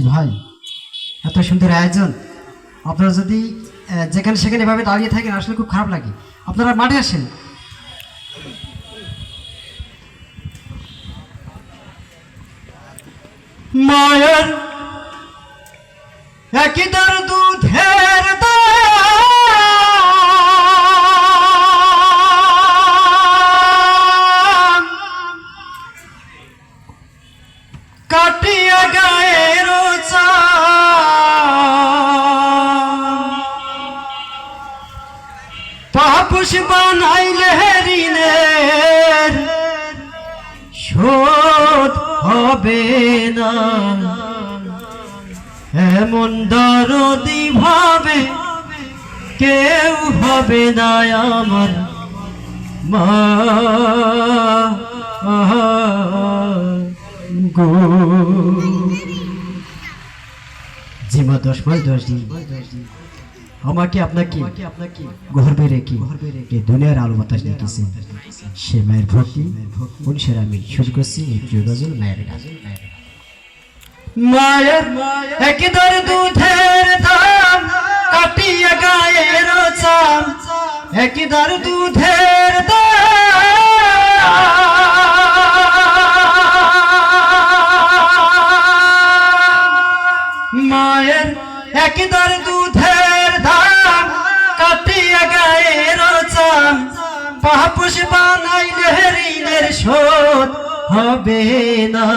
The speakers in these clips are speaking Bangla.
ভাই। এত সুন্দর আয়োজন। আপনারা যদি যেখানে সেখানে এভাবে দাঁড়িয়ে থাকেন, আসলে খুব খারাপ লাগে। আপনারা মাঠে আসেন। মায়ের একই দর হবে না। এমন দরদি ভাবে কেউ হবে না আমার মা। গো। জিমা দশ মাস দশ দিন। আমাকে আপনাকে আপনাকে গর্বে রেখে দুনিয়ার আলো বাতাস দেখেছে সে মায়ের ভক্তি অনুসারে আমি শুরু করছি প্রিয় গজল মায়ের গান। মায়ের একদর দুধের দাম কাটিয়া গায়ের চাম একদর দুধের দাম মায়ের দুধের কাটিয়া পাপুষ বানাইলে ঋণের শোধ হবে না।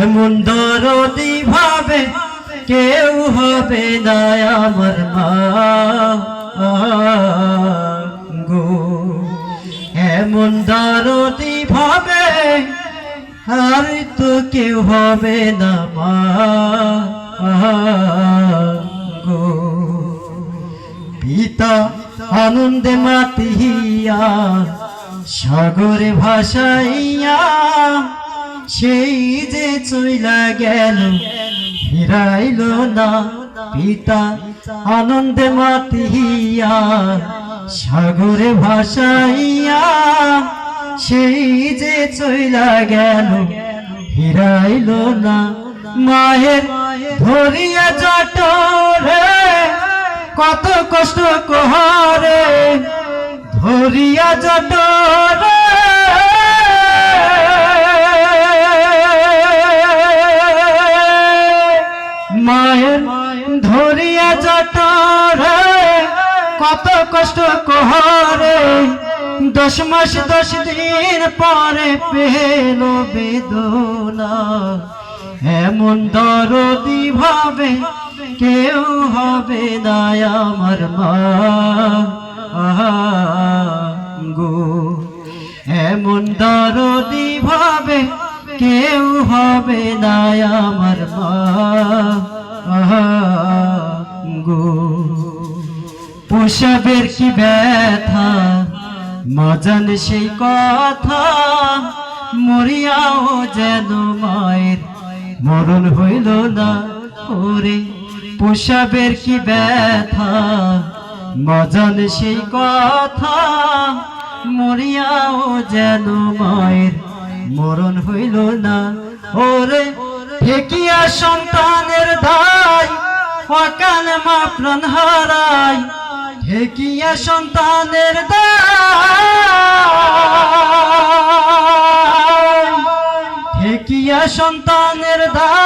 এমন দরদি ভাবে কেউ হবে না আমার মা গো। এমন দরদি ভাবে আর তো কেউ হবে না মা গো। পিতা আনন্দে মাতি মাতিয়া সাগরে ভাসাইয়া, সেই যে চইলা গেল, ফিরাইল না পিতা। আনন্দে মাতিয়া সাগরে ভাসাইয়া, সেই যে চইলা গেল, ফিরাইল না। মায়ের ধরিয়া জটরে কত কষ্ট কহরে ধরিয়া জটরে মায়ের ধরিয়া জটরে কত কষ্ট কহরে দশ মাস দশ দিন পরে পেল বেদনা। এমন দরদি ভাবে কেউ হবে না আমার মা। গো। এমন দরদি ভাবে কেউ হবে না আমার মা। গো। পোষাবের কি ব্যথা? মজান সেই কথা। মরিয়াও যেন মায়ের মরণ হইল না ওরে। পোষাবের কি ব্যথা? মজান সেই কথা, মরিয়াও যেন মায়ের মরণ হইল না। ওরে, ঠেকিয়া সন্তানের দায়, অকাল মা প্রাণ হারায়। ঠেকিয়া সন্তানের দায়, ঠেকিয়া সন্তানের দায়।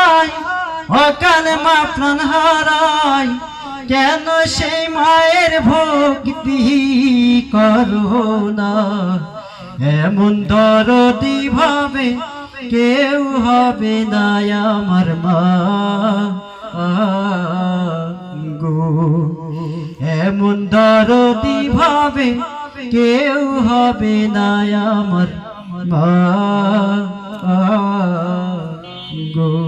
অকাল মা প্রাণ হারায় কেন সেই মায়ের ভক্তি করো না? এমন দরদি ভাবে কেউ হবে না আমার মা। গো, এমন দরদি ভাবে কেউ হবে না আমার মা। গো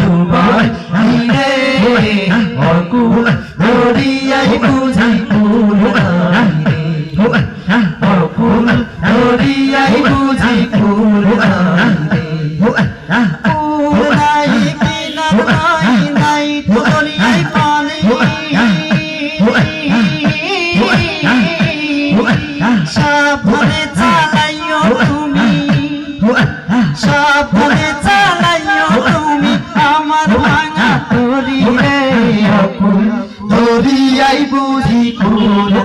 দরিয়াই বুঝি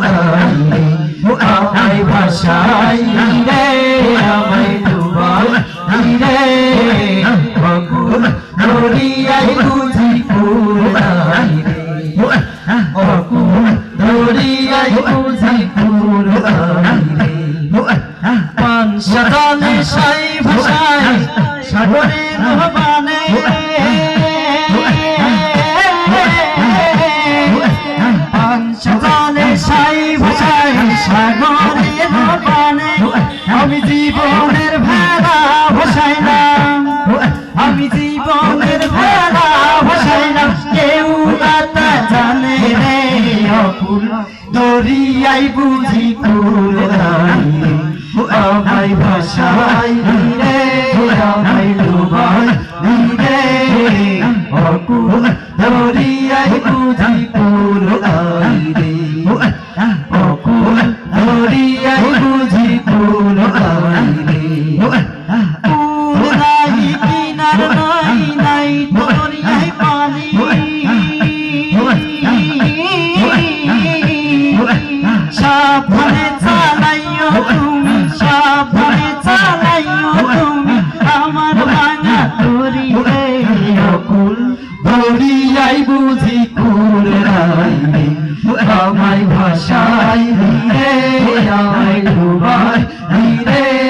রে আমায় ভাষাই রে আমায় ডুবাই রে অকুল দরিয়াই বুঝি নাই রে অকুল দরিয়াই বুঝি নাই রে পাঞ্চতলে সাই ভাষায় সাগরের বানে পাঞ্চতলে সাই ভাষায় সাগরের বানে আমি জীবনের ভেলা ভাসাইলাম আমি জীবনের ভাসাইলাম কেউ না তা জানে রে, অকুল দরিয়াই বুঝি কুল আমায় ভাষাই রে, আমায় ডুবাই রে। অকুল দরিয়াই বুঝি কুল দরিয়াই বুঝি রে আমায় ভাষাই রে আমায় ডুবাই রে।